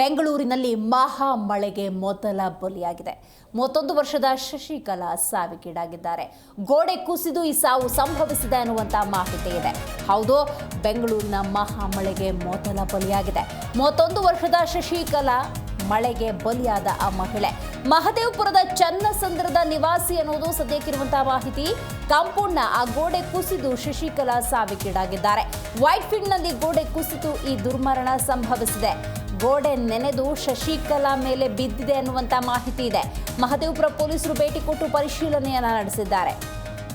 ಬೆಂಗಳೂರಿನಲ್ಲಿ ಮಹಾ ಮಳೆಗೆ ಮೊದಲ ಬಲಿಯಾಗಿದೆ. ಮೂವತ್ತೊಂದು ವರ್ಷದ ಶಶಿಕಲಾ ಸಾವಿಗೀಡಾಗಿದ್ದಾರೆ. ಗೋಡೆ ಕುಸಿದು ಈ ಸಾವು ಸಂಭವಿಸಿದೆ ಅನ್ನುವಂಥ ಮಾಹಿತಿ ಇದೆ. ಹೌದು, ಬೆಂಗಳೂರಿನ ಮಹಾ ಮಳೆಗೆ ಮೊದಲ ಬಲಿಯಾಗಿದೆ. ಮೂವತ್ತೊಂದು ವರ್ಷದ ಶಶಿಕಲಾ ಮಳೆಗೆ ಬಲಿಯಾದ ಆ ಮಹಿಳೆ. ಮಹದೇವಪುರದ ಚನ್ನಸಂದ್ರದ ನಿವಾಸಿ ಅನ್ನೋದು ಸದ್ಯಕ್ಕಿರುವಂತಹ ಮಾಹಿತಿ. ಕಾಂಪೌಂಡ್ನ ಆ ಗೋಡೆ ಕುಸಿದು ಶಶಿಕಲಾ ಸಾವಿಗೀಡಾಗಿದ್ದಾರೆ. ವೈಟ್ ಫೀಲ್ಡ್ನಲ್ಲಿ ಗೋಡೆ ಕುಸಿದು ಈ ದುರ್ಮರಣ ಸಂಭವಿಸಿದೆ. ಗೋಡೆ ನೆನೆದು ಶಶಿಕಲಾ ಮೇಲೆ ಬಿದ್ದಿದೆ ಅನ್ನುವಂಥ ಮಾಹಿತಿ ಇದೆ. ಮಹದೇವಪುರ ಪೊಲೀಸರು ಭೇಟಿ ಕೊಟ್ಟು ಪರಿಶೀಲನೆಯನ್ನ ನಡೆಸಿದ್ದಾರೆ.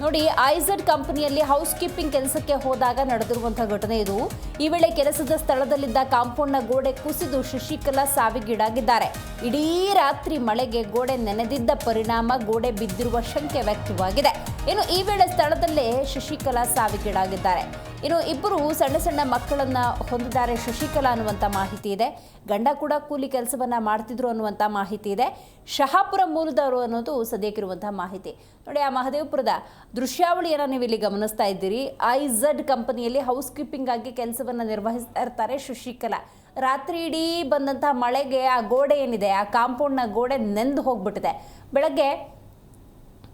ನೋಡಿ ಐಝಡ್ ಕಂಪನಿಯಲ್ಲಿ ಹೌಸ್ ಕೀಪಿಂಗ್ ಕೆಲಸಕ್ಕೆ ಹೋದಾಗ ನಡೆದಿರುವಂತಹ ಘಟನೆ ಇದು. ಈ ವೇಳೆ ಕೆಲಸದ ಸ್ಥಳದಲ್ಲಿದ್ದ ಕಾಂಪೌಂಡ್ನ ಗೋಡೆ ಕುಸಿದು ಶಶಿಕಲಾ ಸಾವಿಗೀಡಾಗಿದ್ದಾರೆ. ಇಡೀ ರಾತ್ರಿ ಮಳೆಗೆ ಗೋಡೆ ನೆನೆದಿದ್ದ ಪರಿಣಾಮ ಗೋಡೆ ಬಿದ್ದಿರುವ ಶಂಕೆ ವ್ಯಕ್ತವಾಗಿದೆ. ಇನ್ನು ಈ ವೇಳೆ ಸ್ಥಳದಲ್ಲೇ ಶಶಿಕಲಾ ಸಾವಿಗೀಡಾಗಿದ್ದಾರೆ. ಇನ್ನು ಇಬ್ಬರು ಸಣ್ಣ ಸಣ್ಣ ಮಕ್ಕಳನ್ನ ಹೊಂದಿದ್ದಾರೆ ಶಶಿಕಲಾ ಅನ್ನುವಂಥ ಮಾಹಿತಿ ಇದೆ. ಗಂಡ ಕೂಡ ಕೂಲಿ ಕೆಲಸವನ್ನ ಮಾಡ್ತಿದ್ರು ಅನ್ನುವಂಥ ಮಾಹಿತಿ ಇದೆ. ಶಹಾಪುರ ಮೂಲದವರು ಅನ್ನೋದು ಸದ್ಯಕ್ಕಿರುವಂತಹ ಮಾಹಿತಿ. ನೋಡಿ, ಆ ಮಹದೇವಪುರದ ದೃಶ್ಯಾವಳಿಯನ್ನು ನೀವು ಇಲ್ಲಿ ಗಮನಿಸ್ತಾ ಇದ್ದೀರಿ. ಐಝಡ್ ಕಂಪನಿಯಲ್ಲಿ ಹೌಸ್ ಕೀಪಿಂಗ್ ಆಗಿ ಕೆಲಸವನ್ನ ನಿರ್ವಹಿಸ್ತಾ ಇರ್ತಾರೆ ಶಶಿಕಲಾ. ರಾತ್ರಿ ಇಡೀ ಬಂದಂತಹ ಮಳೆಗೆ ಆ ಗೋಡೆ ಏನಿದೆ, ಆ ಕಾಂಪೌಂಡ್ನ ಗೋಡೆ ನೆಂದು ಹೋಗ್ಬಿಟ್ಟಿದೆ. ಬೆಳಗ್ಗೆ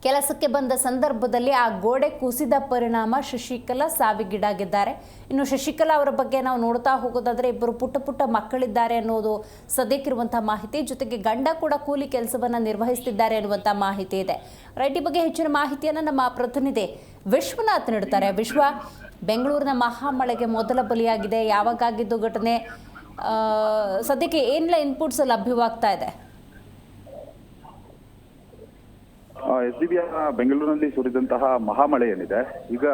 ಕೆಲಸಕ್ಕೆ ಬಂದ ಸಂದರ್ಭದಲ್ಲಿ ಆ ಗೋಡೆ ಕುಸಿದ ಪರಿಣಾಮ ಶಶಿಕಲಾ ಸಾವಿಗೀಡಾಗಿದ್ದಾರೆ. ಇನ್ನು ಶಶಿಕಲಾ ಅವರ ಬಗ್ಗೆ ನಾವು ನೋಡ್ತಾ ಹೋಗೋದಾದ್ರೆ ಇಬ್ಬರು ಪುಟ್ಟ ಪುಟ್ಟ ಮಕ್ಕಳಿದ್ದಾರೆ ಅನ್ನೋದು ಸದ್ಯಕ್ಕಿರುವಂಥ ಮಾಹಿತಿ. ಜೊತೆಗೆ ಗಂಡ ಕೂಡ ಕೂಲಿ ಕೆಲಸವನ್ನು ನಿರ್ವಹಿಸ್ತಿದ್ದಾರೆ ಅನ್ನುವಂಥ ಮಾಹಿತಿ ಇದೆ. ರೈಟ್ ಬಗ್ಗೆ ಹೆಚ್ಚಿನ ಮಾಹಿತಿಯನ್ನು ನಮ್ಮ ಪ್ರತಿನಿಧಿ ವಿಶ್ವನಾಥ್ ನೀಡ್ತಾರೆ ವಿಶ್ವ, ಬೆಂಗಳೂರಿನ ಮಹಾಮಳೆಗೆ ಮೊದಲ ಬಲಿಯಾಗಿದೆ. ಯಾವಾಗಾಗಿದ್ದು ಘಟನೆ? ಸದ್ಯಕ್ಕೆ ಏನೆಲ್ಲ ಇನ್ಪುಟ್ಸ್ ಲಭ್ಯವಾಗ್ತಾ ಇದೆ? ಎಸ್ ಡಿ ಬೆಂಗಳೂರಿನಲ್ಲಿ ಸುರಿದಂತಹ ಮಹಾಮಳೆ ಏನಿದೆ ಈಗ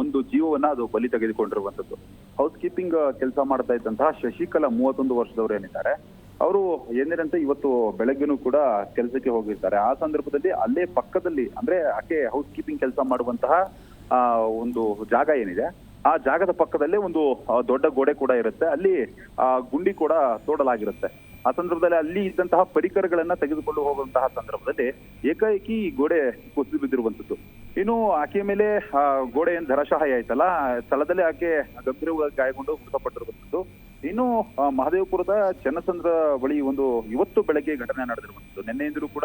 ಒಂದು ಜೀವವನ್ನ ಅದು ಬಲಿ ತೆಗೆದುಕೊಂಡಿರುವಂತದ್ದು ಹೌಸ್ ಕೀಪಿಂಗ್ ಕೆಲಸ ಮಾಡ್ತಾ ಇದ್ದಂತಹ ಶಶಿಕಲಾ ಮೂವತ್ತೊಂದು ವರ್ಷದವರು ಏನಿದ್ದಾರೆ, ಅವರು ಏನಿರಂತೆ ಇವತ್ತು ಬೆಳಗ್ಗೆನೂ ಕೂಡ ಕೆಲಸಕ್ಕೆ ಹೋಗಿರ್ತಾರೆ ಆ ಸಂದರ್ಭದಲ್ಲಿ ಅಲ್ಲೇ ಪಕ್ಕದಲ್ಲಿ, ಅಂದ್ರೆ ಆಕೆ ಹೌಸ್ ಕೀಪಿಂಗ್ ಕೆಲಸ ಮಾಡುವಂತಹ ಒಂದು ಜಾಗ ಏನಿದೆ, ಆ ಜಾಗದ ಪಕ್ಕದಲ್ಲೇ ಒಂದು ದೊಡ್ಡ ಗೋಡೆ ಕೂಡ ಇರುತ್ತೆ. ಅಲ್ಲಿ ಗುಂಡಿ ಕೂಡ ತೋಡಲಾಗಿರುತ್ತೆ. ಆ ಸಂದರ್ಭದಲ್ಲಿ ಅಲ್ಲಿ ಇದ್ದಂತಹ ಪರಿಕರಗಳನ್ನ ತೆಗೆದುಕೊಂಡು ಹೋಗುವಂತಹ ಸಂದರ್ಭದಲ್ಲಿ ಏಕಾಏಕಿ ಗೋಡೆ ಕುಸಿದು ಬಿದ್ದಿರುವಂತದ್ದು ಇನ್ನು ಆಕೆಯ ಮೇಲೆ, ಆ, ಗೋಡೆ ಏನ್ ಧರಾಶಾಹಿ ಆಯ್ತಲ್ಲ ಸ್ಥಳದಲ್ಲೇ ಆಕೆ ಗಂಭೀರವಾಗಿ ಗಾಯಗೊಂಡು ಮೃತಪಟ್ಟಿರುವಂತದ್ದು ಇನ್ನು ಮಹದೇವಪುರದ ಚನ್ನಸಂದ್ರ ಬಳಿ ಒಂದು ಇವತ್ತು ಬೆಳಗ್ಗೆ ಘಟನೆ ನಡೆದಿರುವಂತದ್ದು ನಿನ್ನೆಯಿಂದಲೂ ಕೂಡ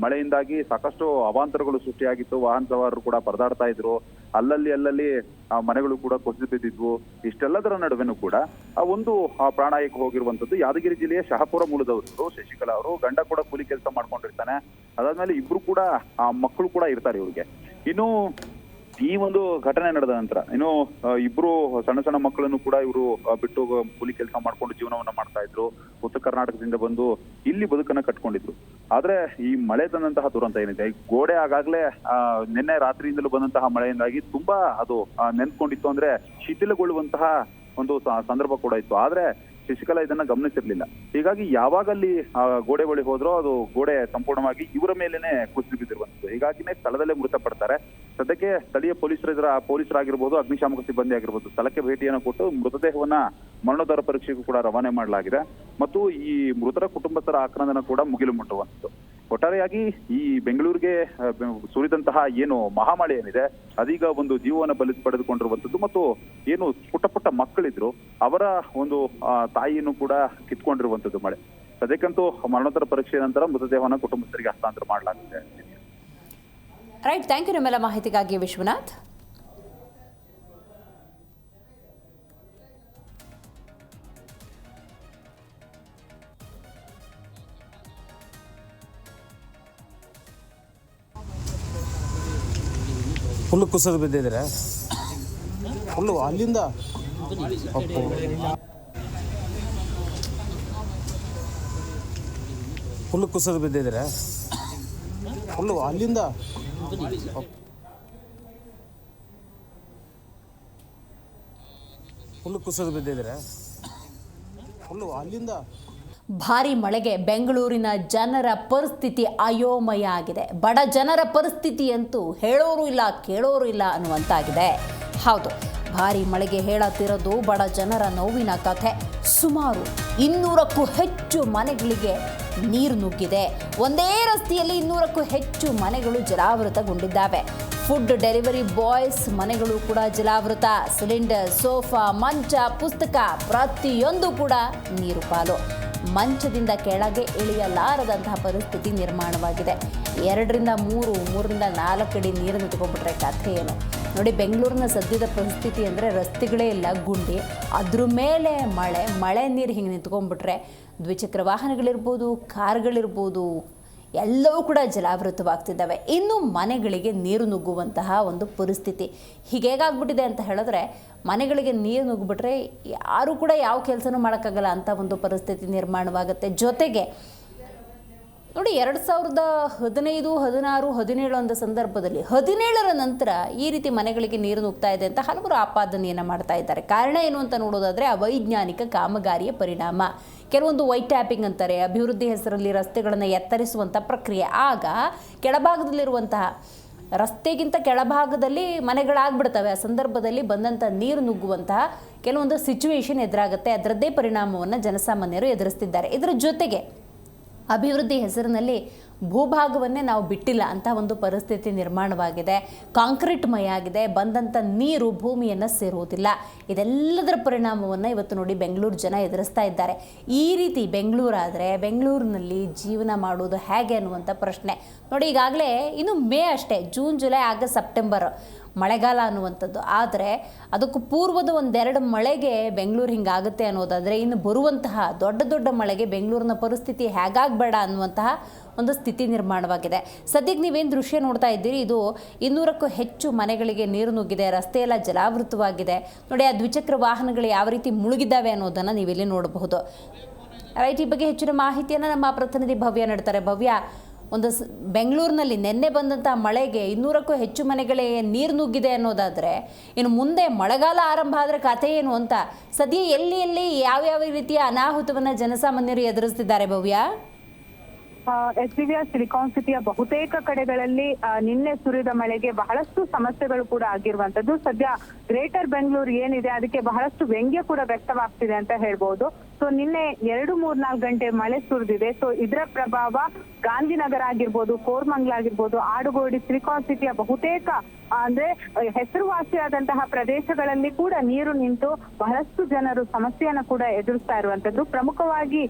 ಮಳೆಯಿಂದಾಗಿ ಸಾಕಷ್ಟು ಅವಾಂತರಗಳು ಸೃಷ್ಟಿಯಾಗಿತ್ತು. ವಾಹನ ಸವಾರರು ಕೂಡ ಪರದಾಡ್ತಾ ಇದ್ರು. ಅಲ್ಲಲ್ಲಿ ಅಲ್ಲಲ್ಲಿ ಆ ಮನೆಗಳು ಕೂಡ ಕೊಸಿದು ಬಿದ್ದಿದ್ವು. ಇಷ್ಟೆಲ್ಲದರ ನಡುವೆನೂ ಕೂಡ ಆ ಒಂದು, ಆ ಪ್ರಾಣಾಯಕ್ಕೆ ಹೋಗಿರುವಂತದ್ದು ಯಾದಗಿರಿ ಜಿಲ್ಲೆಯ ಶಹಪುರ ಮೂಲದವರು ಶಶಿಕಲಾ ಅವರು. ಗಂಡ ಕೂಡ ಕೂಲಿ ಕೆಲಸ ಮಾಡ್ಕೊಂಡಿರ್ತಾನೆ. ಅದಾದ್ಮೇಲೆ ಇಬ್ರು ಕೂಡ, ಆ ಮಕ್ಕಳು ಕೂಡ ಇರ್ತಾರೆ ಇವ್ರಿಗೆ. ಇನ್ನು ಈ ಒಂದು ಘಟನೆ ನಡೆದ ನಂತರ ಏನು ಇಬ್ರು ಸಣ್ಣ ಸಣ್ಣ ಮಕ್ಕಳನ್ನು ಕೂಡ ಇವರು ಬಿಟ್ಟು ಕೂಲಿ ಕೆಲಸ ಮಾಡ್ಕೊಂಡು ಜೀವನವನ್ನ ಮಾಡ್ತಾ ಇದ್ರು. ಉತ್ತರ ಕರ್ನಾಟಕದಿಂದ ಬಂದು ಇಲ್ಲಿ ಬದುಕನ್ನ ಕಟ್ಕೊಂಡಿದ್ರು. ಆದ್ರೆ ಈ ಮಳೆ ತಂದಂತಹ ದುರಂತ ಏನಿದೆ, ಈ ಗೋಡೆ ಆಗಾಗ್ಲೇ ನಿನ್ನೆ ರಾತ್ರಿಯಿಂದಲೂ ಬಂದಂತಹ ಮಳೆಯಿಂದಾಗಿ ತುಂಬಾ ಅದು ನೆನ್ಕೊಂಡಿತ್ತು ಅಂದ್ರೆ ಶಿಥಿಲಗೊಳ್ಳುವಂತಹ ಒಂದು ಸಂದರ್ಭ ಕೂಡ ಇತ್ತು. ಆದ್ರೆ ಶಶಿಕಲಾ ಇದನ್ನ ಗಮನಿಸಿರ್ಲಿಲ್ಲ. ಹೀಗಾಗಿ ಯಾವಾಗ ಅಲ್ಲಿ ಗೋಡೆ ಬಳಿ ಹೋದ್ರೋ ಅದು ಗೋಡೆ ಸಂಪೂರ್ಣವಾಗಿ ಇವರ ಮೇಲೇನೆ ಕುಸಿದು ಬಿದ್ದಿರುವಂತದ್ದು ಹೀಗಾಗಿನೇ ಸ್ಥಳದಲ್ಲೇ ಮೃತಪಡ್ತಾರೆ. ಸದ್ಯಕ್ಕೆ ಸ್ಥಳೀಯ ಪೊಲೀಸರ ಪೊಲೀಸರಾಗಿರ್ಬೋದು, ಅಗ್ನಿಶಾಮಕ ಸಿಬ್ಬಂದಿ ಆಗಿರ್ಬೋದು, ಸ್ಥಳಕ್ಕೆ ಭೇಟಿಯನ್ನು ಕೊಟ್ಟು ಮೃತದೇಹವನ್ನ ಮರಣೋತ್ತರ ಪರೀಕ್ಷೆಗೂ ಕೂಡ ರವಾನೆ ಮಾಡಲಾಗಿದೆ. ಮತ್ತು ಈ ಮೃತರ ಕುಟುಂಬಸ್ಥರ ಆಕ್ರಂದನ ಕೂಡ ಮುಗಿಲು ಮುಟ್ಟುವಂಥದ್ದು. ಒಟ್ಟಾರೆಯಾಗಿ ಈ ಬೆಂಗಳೂರಿಗೆ ಸುರಿದಂತಹ ಏನು ಮಹಾಮಳೆ ಏನಿದೆ, ಅದೀಗ ಒಂದು ಜೀವವನ್ನು ಬಲಿ, ಪಡೆದುಕೊಂಡಿರುವಂಥದ್ದು ಮತ್ತು ಏನು ಪುಟ್ಟ ಪುಟ್ಟ ಮಕ್ಕಳಿದ್ರು, ಅವರ ಒಂದು ತಾಯಿಯನ್ನು ಕೂಡ ಕಿತ್ಕೊಂಡಿರುವಂಥದ್ದು ಮಳೆ. ಸದ್ಯಕ್ಕಂತೂ ಮರಣೋತ್ತರ ಪರೀಕ್ಷೆ ನಂತರ ಮೃತದೇಹವನ್ನು ಕುಟುಂಬಸ್ಥರಿಗೆ ಹಸ್ತಾಂತರ ಮಾಡಲಾಗಿದೆ ರೈಟ್ ಥ್ಯಾಂಕ್ ಯು ನಿಮ್ಮೆಲ್ಲ ಮಾಹಿತಿಗಾಗಿ ವಿಶ್ವನಾಥ್. ಕುಸಿದು ಬಿದ್ದಿದ್ರೆ? ಫುಲ್ಲು ಅಲ್ಲಿಂದ? ಅಪ್ಪು ಫುಲ್ಲು ಕುಸಿದು ಬಿದ್ದಿದ್ರೆ? ಫುಲ್ಲು ಅಲ್ಲಿಂದ? ಫುಲ್ಲು ಫುಲ್ ಕುಸಿದು ಬಿದ್ದಿದ್ರೆ? ಫುಲ್ಲು ಅಲ್ಲಿಂದ? ಭಾರಿ ಮಳೆಗೆ ಬೆಂಗಳೂರಿನ ಜನರ ಪರಿಸ್ಥಿತಿ ಅಯೋಮಯ ಆಗಿದೆ. ಬಡ ಜನರ ಪರಿಸ್ಥಿತಿ ಅಂತೂ ಹೇಳೋರು ಇಲ್ಲ, ಕೇಳೋರು ಇಲ್ಲ ಅನ್ನುವಂತಾಗಿದೆ. ಹೌದು, ಭಾರಿ ಮಳೆಗೆ ಹೇಳತ್ತಿರೋದು ಬಡ ಜನರ ನೋವಿನ ಕಥೆ. ಸುಮಾರು ಇನ್ನೂರಕ್ಕೂ ಹೆಚ್ಚು ಮನೆಗಳಿಗೆ ನೀರು ನುಗ್ಗಿದೆ. ಒಂದೇ ರಸ್ತೆಯಲ್ಲಿ ಇನ್ನೂರಕ್ಕೂ ಹೆಚ್ಚು ಮನೆಗಳು ಜಲಾವೃತಗೊಂಡಿದ್ದಾವೆ. ಫುಡ್ ಡೆಲಿವರಿ ಬಾಯ್ಸ್ ಮನೆಗಳು ಕೂಡ ಜಲಾವೃತ. ಸಿಲಿಂಡರ್, ಸೋಫಾ, ಮಂಚ, ಪುಸ್ತಕ ಪ್ರತಿಯೊಂದು ಕೂಡ ನೀರು ಪಾಲು ಮಂಚದಿಂದ ಕೆಳಗೆ ಇಳಿಯಲಾರದಂತಹ ಪರಿಸ್ಥಿತಿ ನಿರ್ಮಾಣವಾಗಿದೆ. ಎರಡರಿಂದ ಮೂರು, ಮೂರರಿಂದ ನಾಲ್ಕು ಅಡಿ ನೀರು ನಿಂತ್ಕೊಂಡ್ಬಿಟ್ರೆ ಕಥೆ ಏನು? ನೋಡಿ, ಬೆಂಗಳೂರಿನ ಸದ್ಯದ ಪರಿಸ್ಥಿತಿ ಅಂದರೆ ರಸ್ತೆಗಳೇ ಇಲ್ಲ, ಗುಂಡಿ. ಅದ್ರ ಮೇಲೆ ಮಳೆ ಮಳೆ ನೀರು ಹಿಂಗೆ ನಿಂತ್ಕೊಂಡ್ಬಿಟ್ರೆ ದ್ವಿಚಕ್ರ ವಾಹನಗಳಿರ್ಬೋದು, ಕಾರ್ಗಳಿರ್ಬೋದು ಎಲ್ಲವೂ ಕೂಡ ಜಲಾವೃತವಾಗ್ತಿದ್ದಾವೆ. ಇನ್ನು ಮನೆಗಳಿಗೆ ನೀರು ನುಗ್ಗುವಂತಹ ಒಂದು ಪರಿಸ್ಥಿತಿ ಹೀಗೇಗಾಗ್ಬಿಟ್ಟಿದೆ ಅಂತ ಹೇಳಿದ್ರೆ ಮನೆಗಳಿಗೆ ನೀರು ನುಗ್ಗಿಬಿಟ್ರೆ ಯಾರೂ ಕೂಡ ಯಾವ ಕೆಲಸನೂ ಮಾಡೋಕ್ಕಾಗಲ್ಲ ಅಂತ ಒಂದು ಪರಿಸ್ಥಿತಿ ನಿರ್ಮಾಣವಾಗುತ್ತೆ. ಜೊತೆಗೆ ನೋಡಿ, ಎರಡು ಸಾವಿರದ ಹದಿನೈದು, ಹದಿನಾರು, ಹದಿನೇಳು ಅಂತ ಸಂದರ್ಭದಲ್ಲಿ ಹದಿನೇಳರ ನಂತರ ಈ ರೀತಿ ಮನೆಗಳಿಗೆ ನೀರು ನುಗ್ತಾ ಇದೆ ಅಂತ ಹಲವರು ಆಪಾದನೆಯನ್ನು ಮಾಡ್ತಾ ಇದ್ದಾರೆ. ಕಾರಣ ಏನು ಅಂತ ನೋಡೋದಾದರೆ ಅವೈಜ್ಞಾನಿಕ ಕಾಮಗಾರಿಯ ಪರಿಣಾಮ. ಕೆಲವೊಂದು ವೈಟ್ ಟ್ಯಾಪಿಂಗ್ ಅಂತಾರೆ, ಅಭಿವೃದ್ಧಿ ಹೆಸರಲ್ಲಿ ರಸ್ತೆಗಳನ್ನು ಎತ್ತರಿಸುವಂಥ ಪ್ರಕ್ರಿಯೆ. ಆಗ ಕೆಳಭಾಗದಲ್ಲಿರುವಂತಹ ರಸ್ತೆಗಿಂತ ಕೆಳಭಾಗದಲ್ಲಿ ಮನೆಗಳಾಗ್ಬಿಡ್ತವೆ. ಆ ಸಂದರ್ಭದಲ್ಲಿ ಬಂದಂಥ ನೀರು ನುಗ್ಗುವಂತಹ ಕೆಲವೊಂದು ಸಿಚುವೇಶನ್ ಎದುರಾಗುತ್ತೆ. ಅದರದ್ದೇ ಪರಿಣಾಮವನ್ನು ಜನಸಾಮಾನ್ಯರು ಎದುರಿಸ್ತಿದ್ದಾರೆ. ಇದರ ಜೊತೆಗೆ ಅಭಿವೃದ್ಧಿ ಹೆಸರಿನಲ್ಲಿ ಭೂಭಾಗವನ್ನೇ ನಾವು ಬಿಟ್ಟಿಲ್ಲ ಅಂತ ಒಂದು ಪರಿಸ್ಥಿತಿ ನಿರ್ಮಾಣವಾಗಿದೆ. ಕಾಂಕ್ರೀಟ್ ಮಯ ಆಗಿದೆ. ಬಂದಂಥ ನೀರು ಭೂಮಿಯನ್ನು ಸೇರುವುದಿಲ್ಲ. ಇದೆಲ್ಲದರ ಪರಿಣಾಮವನ್ನು ಇವತ್ತು ನೋಡಿ ಬೆಂಗಳೂರು ಜನ ಎದುರಿಸ್ತಾ ಇದ್ದಾರೆ. ಈ ರೀತಿ ಬೆಂಗಳೂರಾದರೆ ಬೆಂಗಳೂರಿನಲ್ಲಿ ಜೀವನ ಮಾಡೋದು ಹೇಗೆ ಅನ್ನುವಂಥ ಪ್ರಶ್ನೆ. ನೋಡಿ, ಈಗಾಗಲೇ ಇನ್ನು ಮೇ ಅಷ್ಟೇ, ಜೂನ್, ಜುಲೈ, ಆಗಸ್ಟ್, ಸೆಪ್ಟೆಂಬರ್ ಮಳೆಗಾಲ ಅನ್ನುವಂಥದ್ದು. ಆದರೆ ಅದಕ್ಕೂ ಪೂರ್ವದ ಒಂದೆರಡು ಮಳೆಗೆ ಬೆಂಗಳೂರು ಹಿಂಗಾಗುತ್ತೆ ಅನ್ನೋದಾದರೆ ಇನ್ನು ಬರುವಂತಹ ದೊಡ್ಡ ದೊಡ್ಡ ಮಳೆಗೆ ಬೆಂಗಳೂರಿನ ಪರಿಸ್ಥಿತಿ ಹೇಗಾಗಬೇಡ ಅನ್ನುವಂತಹ ಒಂದು ಸ್ಥಿತಿ ನಿರ್ಮಾಣವಾಗಿದೆ. ಸದ್ಯಕ್ಕೆ ನೀವೇನು ದೃಶ್ಯ ನೋಡ್ತಾ ಇದ್ದೀರಿ? ಇದು ಇನ್ನೂರಕ್ಕೂ ಹೆಚ್ಚು ಮನೆಗಳಿಗೆ ನೀರು ನುಗ್ಗಿದೆ ರಸ್ತೆ ಎಲ್ಲ ಜಲಾವೃತವಾಗಿದೆ. ನೋಡಿ, ಆ ದ್ವಿಚಕ್ರ ವಾಹನಗಳು ಯಾವ ರೀತಿ ಮುಳುಗಿದ್ದಾವೆ ಅನ್ನೋದನ್ನು ನೀವಿಲ್ಲಿ ನೋಡಬಹುದು. ರೈಟ್, ಈ ಬಗ್ಗೆ ಹೆಚ್ಚಿನ ಮಾಹಿತಿಯನ್ನು ನಮ್ಮ ಪ್ರತಿನಿಧಿ ಭವ್ಯ ನೀಡ್ತಾರೆ. ಭವ್ಯ, ಒಂದು ಬೆಂಗಳೂರಿನಲ್ಲಿ ನಿನ್ನೆ ಬಂದಂಥ ಮಳೆಗೆ ಇನ್ನೂರಕ್ಕೂ ಹೆಚ್ಚು ಮನೆಗಳೇ ನೀರು ನುಗ್ಗಿದೆ ಅನ್ನೋದಾದರೆ, ಇನ್ನು ಮುಂದೆ ಮಳೆಗಾಲ ಆರಂಭ ಆದರೆ ಕಥೆ ಏನು ಅಂತ ಸದ್ಯ ಎಲ್ಲಿ ಎಲ್ಲಿ, ಯಾವ್ಯಾವ ರೀತಿಯ ಅನಾಹುತವನ್ನು ಜನಸಾಮಾನ್ಯರು ಎದುರಿಸ್ತಿದ್ದಾರೆ ಭವ್ಯ? ಎಸ್ ಸಿಲಿಕಾನ್ ಸಿಟಿಯ ಬಹುತೇಕ ಕಡೆಗಳಲ್ಲಿ ನಿನ್ನೆ ಸುರಿದ ಮಳೆಗೆ ಬಹಳಷ್ಟು ಸಮಸ್ಯೆಗಳು ಕೂಡ ಆಗಿರುವಂತದ್ದು ಸದ್ಯ ಗ್ರೇಟರ್ ಬೆಂಗಳೂರು ಏನಿದೆ, ಅದಕ್ಕೆ ಬಹಳಷ್ಟು ವ್ಯಂಗ್ಯ ಕೂಡ ವ್ಯಕ್ತವಾಗ್ತಿದೆ ಅಂತ ಹೇಳ್ಬೋದು. ಸೊ ನಿನ್ನೆ ಎರಡು ಮೂರ್ ನಾಲ್ಕು ಗಂಟೆ ಮಳೆ ಸುರಿದಿದೆ. ಸೊ ಇದರ ಪ್ರಭಾವ ಗಾಂಧಿನಗರ ಆಗಿರ್ಬೋದು, ಕೋರ್ಮಂಗ್ಲ ಆಗಿರ್ಬೋದು, ಆಡುಗೋಡಿ ಸಿಲಿಕಾನ್ ಸಿಟಿಯ ಬಹುತೇಕ ಅಂದ್ರೆ ಹೆಸರುವಾಸಿಯಾದಂತಹ ಪ್ರದೇಶಗಳಲ್ಲಿ ಕೂಡ ನೀರು ನಿಂತು ಬಹಳಷ್ಟು ಜನರು ಸಮಸ್ಯೆಯನ್ನ ಕೂಡ ಎದುರಿಸ್ತಾ ಇರುವಂತದ್ದು ಪ್ರಮುಖವಾಗಿ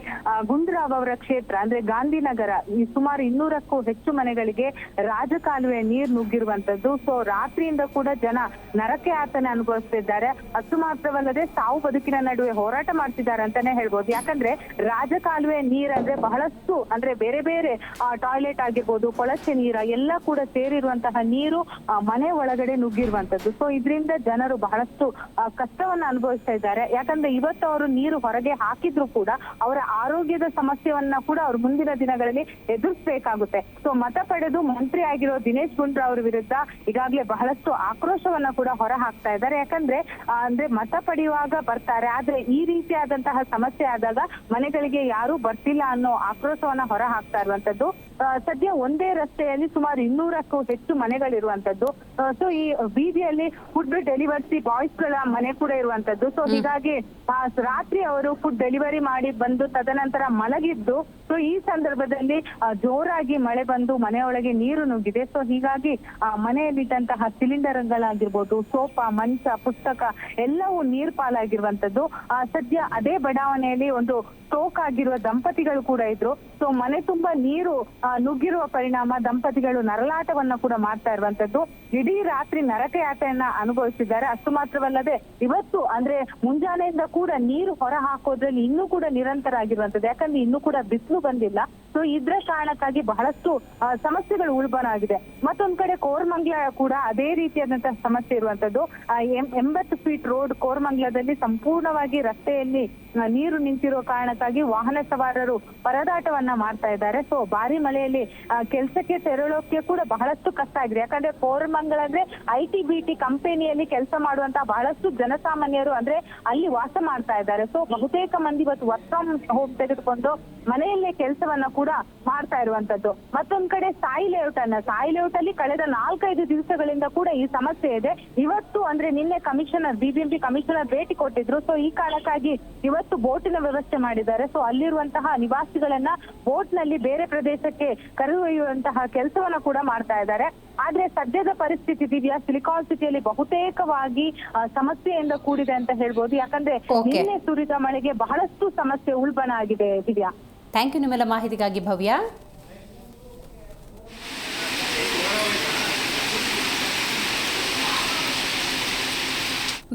ಗುಂಡೂರಾವ್ ಅವರ ಕ್ಷೇತ್ರ, ಅಂದ್ರೆ ಗಾಂಧಿನಗರ, ಈ ಸುಮಾರು ಇನ್ನೂರಕ್ಕೂ ಹೆಚ್ಚು ಮನೆಗಳಿಗೆ ರಾಜಕಾಲುವೆ ನೀರು ನುಗ್ಗಿರುವಂತದ್ದು ಸೊ ರಾತ್ರಿಯಿಂದ ಕೂಡ ಜನ ನರಕ ಯಾತನೆ ಅನುಭವಿಸ್ತಿದ್ದಾರೆ. ಅಷ್ಟು ಮಾತ್ರವಲ್ಲದೆ ಸಾವು ಬದುಕಿನ ನಡುವೆ ಹೋರಾಟ ಮಾಡ್ತಿದ್ದಾರೆ ಅಂತಾನೆ ಹೇಳ್ಬೋದು. ಯಾಕಂದ್ರೆ ರಾಜಕಾಲುವೆ ನೀರಂದ್ರೆ ಬಹಳಷ್ಟು ಅಂದ್ರೆ ಬೇರೆ ಬೇರೆ ಟಾಯ್ಲೆಟ್ ಆಗಿರ್ಬೋದು, ಕೊಳಚೆ ನೀರ ಎಲ್ಲ ಕೂಡ ಸೇರಿರುವಂತಹ ನೀರು ಮನೆ ಒಳಗಡೆ ನುಗ್ಗಿರುವಂತದ್ದು ಸೊ ಇದರಿಂದ ಜನರು ಬಹಳಷ್ಟು ಕಷ್ಟವನ್ನ ಅನುಭವಿಸ್ತಾ ಇದ್ದಾರೆ. ಯಾಕಂದ್ರೆ ಇವತ್ತು ಅವರು ನೀರು ಹೊರಗೆ ಹಾಕಿದ್ರು ಕೂಡ ಅವರ ಆರೋಗ್ಯದ ಸಮಸ್ಯೆಯನ್ನ ಕೂಡ ಅವ್ರು ಮುಂದಿನ ದಿನಗಳಲ್ಲಿ ಎದುರಿಸಬೇಕಾಗುತ್ತೆ. ಸೊ ಮತ ಪಡೆದು ಮಂತ್ರಿ ಆಗಿರೋ ದಿನೇಶ್ ಗುಂಡ್ರಾ ಅವರ ವಿರುದ್ಧ ಈಗಾಗಲೇ ಬಹಳಷ್ಟು ಆಕ್ರೋಶವನ್ನ ಕೂಡ ಹೊರ ಹಾಕ್ತಾ ಇದ್ದಾರೆ. ಯಾಕಂದ್ರೆ ಅಂದ್ರೆ ಮತ ಪಡೆಯುವಾಗ ಬರ್ತಾರೆ. ಆದ್ರೆ ಈ ರೀತಿಯಾದಂತಹ ಸಮಸ್ಯೆ ಆದಾಗ ಮನೆಗಳಿಗೆ ಯಾರು ಬರ್ತಿಲ್ಲ ಅನ್ನೋ ಆಕ್ರೋಶವನ್ನ ಹೊರ ಹಾಕ್ತಾ ಇರುವಂತದ್ದು. ಆ, ಸದ್ಯ ಒಂದೇ ರಸ್ತೆಯಲ್ಲಿ ಸುಮಾರು ಇನ್ನೂರಕ್ಕೂ ಹೆಚ್ಚು ಮನೆಗಳಿರುವಂತದ್ದು. ಸೊ ಈ ಬೀದಿಯಲ್ಲಿ ಫುಡ್ ಡೆಲಿವರ್ಸಿ ಬಾಯ್ಸ್ಗಳ ಮನೆ ಕೂಡ ಇರುವಂತದ್ದು. ಸೊ ಹೀಗಾಗಿ ರಾತ್ರಿ ಅವರು ಫುಡ್ ಡೆಲಿವರಿ ಮಾಡಿ ಬಂದು ತದನಂತರ ಮಲಗಿದ್ದು ಸೊ ಈ ಸಂದರ್ಭದಲ್ಲಿ ಜೋರಾಗಿ ಮಳೆ ಬಂದು ಮನೆಯೊಳಗೆ ನೀರು ನುಗ್ಗಿದೆ. ಸೊ ಹೀಗಾಗಿ ಆ, ಮನೆಯಲ್ಲಿದ್ದಂತಹ ಸಿಲಿಂಡರ್ಗಳಾಗಿರ್ಬೋದು ಸೋಫಾ ಮಂಚ ಪುಸ್ತಕ ಎಲ್ಲವೂ ನೀರ್ ಪಾಲಾಗಿರುವಂತದ್ದು ಆ, ಸದ್ಯ ಅದೇ ಬಡಾವಣೆಯಲ್ಲಿ ಒಂದು ಸ್ಟೋಕ್ ಆಗಿರುವ ದಂಪತಿಗಳು ಕೂಡ ಇದ್ರು. ಸೊ ಮನೆ ತುಂಬಾ ನೀರು ಆ, ನುಗ್ಗಿರುವ ಪರಿಣಾಮ ದಂಪತಿಗಳು ನರಳಾಟವನ್ನ ಕೂಡ ಮಾಡ್ತಾ ಇರುವಂತದ್ದು ಇಡೀ ರಾತ್ರಿ ನರಕ ಯಾತ್ರೆಯನ್ನ ಅನುಭವಿಸಿದ್ದಾರೆ. ಅಷ್ಟು ಮಾತ್ರವಲ್ಲದೆ ಇವತ್ತು ಅಂದ್ರೆ ಮುಂಜಾನೆಯಿಂದ ಕೂಡ ನೀರು ಹೊರ ಹಾಕೋದ್ರಲ್ಲಿ ಇನ್ನೂ ಕೂಡ ನಿರಂತರ ಆಗಿರುವಂತದ್ದು ಯಾಕಂದ್ರೆ ಇನ್ನೂ ಕೂಡ ಬಿಸಿಲು ಬಂದಿಲ್ಲ. ಸೊ ಇದ್ರ ಕಾರಣಕ್ಕಾಗಿ ಬಹಳಷ್ಟು ಸಮಸ್ಯೆಗಳು ಉಲ್ಬಣ ಆಗಿದೆ. ಮತ್ತೊಂದ್ ಕಡೆ ಕೋರ್ಮಂಗ್ಲ ಕೂಡ ಅದೇ ರೀತಿಯಾದಂತಹ ಸಮಸ್ಯೆ ಇರುವಂತದ್ದು ಎಂಬತ್ತು ಫೀಟ್ ರೋಡ್ ಕೋರ್ಮಂಗ್ಲದಲ್ಲಿ ಸಂಪೂರ್ಣವಾಗಿ ರಸ್ತೆಯಲ್ಲಿ ನೀರು ನಿಂತಿರೋ ಕಾರಣಕ್ಕಾಗಿ ವಾಹನ ಸವಾರರು ಪರದಾಟವನ್ನ ಮಾಡ್ತಾ ಇದ್ದಾರೆ. ಸೊ ಭಾರಿ ಮಳೆಯಲ್ಲಿ ಕೆಲಸಕ್ಕೆ ಕೆಲ್ಸಕ್ಕೆ ತೆರಳೋಕೆ ಕೂಡ ಬಹಳಷ್ಟು ಕಷ್ಟ ಆಗಿದೆ. ಯಾಕಂದ್ರೆ ಕೋರ್ಮಂಗ್ಲ ಅಂದ್ರೆ ಐ ಟಿ ಬಿ ಟಿ ಕಂಪನಿಯಲ್ಲಿ ಕೆಲಸ ಮಾಡುವಂತ ಬಹಳಷ್ಟು ಜನಸಾಮಾನ್ಯರು ಅಂದ್ರೆ ಅಲ್ಲಿ ವಾಸ ಮಾಡ್ತಾ ಇದ್ದಾರೆ. ಸೊ ಬಹುತೇಕ ಮಂದಿ ಇವತ್ತು ವರ್ಕ್ ಫ್ರಮ್ ಹೋಮ್ ತೆಗೆದುಕೊಂಡು ಮನೆಯಲ್ಲೇ ಕೆಲಸವನ್ನ ಕೂಡ ಮಾಡ್ತಾ ಇರುವಂತದ್ದು. ಮತ್ತೊಂದ್ ಕಡೆ ಸಾಯಿ ಲೇಔಟ್ ಅನ್ನ ಸಾಯಿ ಲೇಔಟ್ ಅಲ್ಲಿ ಕಳೆದ ನಾಲ್ಕೈದು ದಿವಸಗಳಿಂದ ಕೂಡ ಈ ಸಮಸ್ಯೆ ಇದೆ. ಇವತ್ತು ಅಂದ್ರೆ ನಿನ್ನೆ ಕಮಿಷನರ್, ಬಿಬಿಎಂಪಿ ಕಮಿಷನರ್ ಭೇಟಿ ಕೊಟ್ಟಿದ್ರು. ಸೊ ಈ ಕಾರಣಕ್ಕಾಗಿ ಇವತ್ತು ಬೋಟಿನ ವ್ಯವಸ್ಥೆ ಮಾಡಿದ್ದಾರೆ. ಸೊ ಅಲ್ಲಿರುವಂತಹ ನಿವಾಸಿಗಳನ್ನ ಬೋಟ್ನಲ್ಲಿ ಬೇರೆ ಪ್ರದೇಶಕ್ಕೆ ಕರೆದೊಯ್ಯುವಂತಹ ಕೆಲಸವನ್ನ ಕೂಡ ಮಾಡ್ತಾ ಇದ್ದಾರೆ. ಆದ್ರೆ ಸದ್ಯದ ಪರಿಸ್ಥಿತಿ ದಿವ್ಯಾ ಸಿಲಿಕಾನ್ ಸಿಟಿಯಲ್ಲಿ ಬಹುತೇಕವಾಗಿ ಸಮಸ್ಯೆಯಿಂದ ಕೂಡಿದೆ ಅಂತ ಹೇಳ್ಬೋದು. ಯಾಕಂದ್ರೆ. ನಿನ್ನೆ ಸುರಿದ ಮಳೆಗೆ ಬಹಳಷ್ಟು ಸಮಸ್ಯೆ ಉಲ್ಬಣ ಆಗಿದೆ ದಿವ್ಯಾ. ಥ್ಯಾಂಕ್ ಯು ನಿಮ್ಮೆಲ್ಲ ಮಾಹಿತಿಗಾಗಿ ಭವ್ಯ.